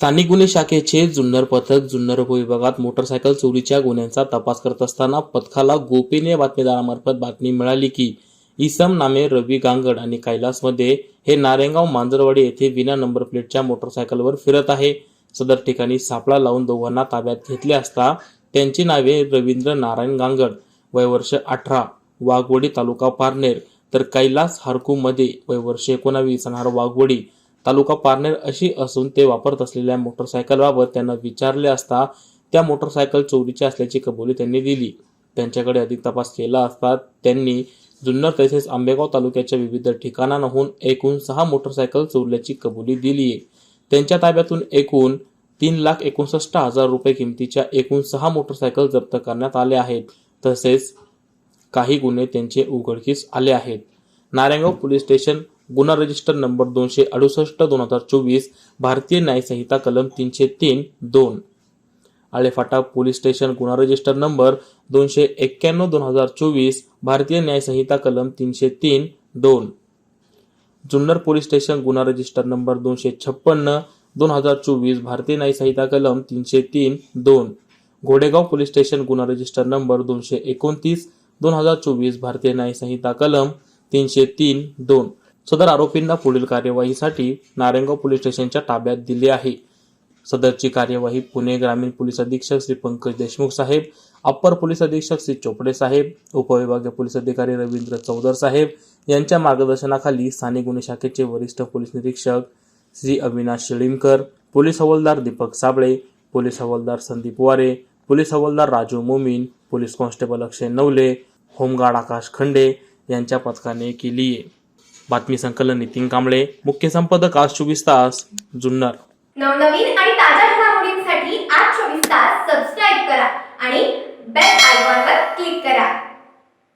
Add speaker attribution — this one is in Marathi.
Speaker 1: स्थानिक गुन्हे शाखेचे जुन्नर पथक जुन्नर उपविभागात मोटरसायकल चोरीच्या गुन्ह्यांचा तपास करत असताना पथकाला गोपनीय बातमीदारामार्फत बातमी मिळाली की इसम नामे रवी गांगड आणि कैलासमध्ये हे नारेगाव मांजरवाडी येथे विना नंबर प्लेटच्या मोटरसायकलवर फिरत आहे. सदर ठिकाणी सापळा लावून दोघांना ताब्यात घेतले असता त्यांची नावे रवींद्र नारायण गांगड वयवर्ष अठरा वाघवडी तालुका पारनेर तर कैलास हरकूमध्ये वयवर्ष एकोणावीस राहणार वाघवडी तालुका पारनेर अशी असून ते वापरत असलेल्या मोटरसायकलबाबत त्यांना विचारले असता त्या मोटरसायकल चोरीची असल्याची कबुली त्यांनी दिली. त्यांच्याकडे अधिक तपास केला असता त्यांनी जुन्नर तसेच आंबेगाव तालुक्याच्या विविध ठिकाणांहून एकूण सहा मोटरसायकल चोरल्याची कबुली दिली. आहे त्यांच्या ताब्यातून एकूण तीन लाख एकोणसष्ट हजार रुपये किमतीच्या एकूण सहा मोटरसायकल जप्त करण्यात आल्या आहेत. तसेच काही गुन्हे त्यांचे उघडकीस आले आहेत. नारायणगाव पोलीस स्टेशन गुन्हा रजिस्टर नंबर दोनशे अडुसष्ट दोन हजार चोवीस भारतीय न्यायसंहिता कलम तीनशे तीन दोन. आळेफाटा पोलीस स्टेशन गुन्हा रजिस्टर नंबर दोनशे एक्क्याण्णव दोन हजार चोवीस भारतीय न्यायसंहिता कलम तीनशे तीन दोन. जुन्नर पोलीस स्टेशन गुन्हा रजिस्टर नंबर दोनशे छप्पन्न दोन हजार चोवीस भारतीय न्यायसंहिता कलम तीनशे तीन दोन. घोडेगाव पोलीस स्टेशन गुन्हा रजिस्टर नंबर दोनशे एकोणतीस दोन हजार चोवीस भारतीय न्यायसंहिता कलम तीनशे तीन दोन. सदर आरोपींना पुढील कार्यवाहीसाठी नारायणगाव पोलीस स्टेशनच्या ताब्यात दिले आहे. सदरची कार्यवाही पुणे ग्रामीण पोलीस अधीक्षक श्री पंकज देशमुख साहेब अप्पर पोलीस अधीक्षक श्री चोपडे साहेब उपविभागीय पोलीस अधिकारी रवींद्र चौधर साहेब यांच्या मार्गदर्शनाखाली स्थानिक गुन्हे शाखेचे वरिष्ठ पोलीस निरीक्षक श्री अविनाश शिळीमकर पोलीस हवालदार दीपक साबळे पोलीस हवालदार संदीप वारे पोलीस हवालदार Raju Momin police constable Akshay Navale home guard Akash Khande यांच्या पथकाने केली आहे बातमी संकलन नितीन कांबळे मुख्य संपादक आज चोवीस तास जुन्नर.
Speaker 2: नवनवीन आणि ताज्या घडामोडींसाठी आज चोवीस तास.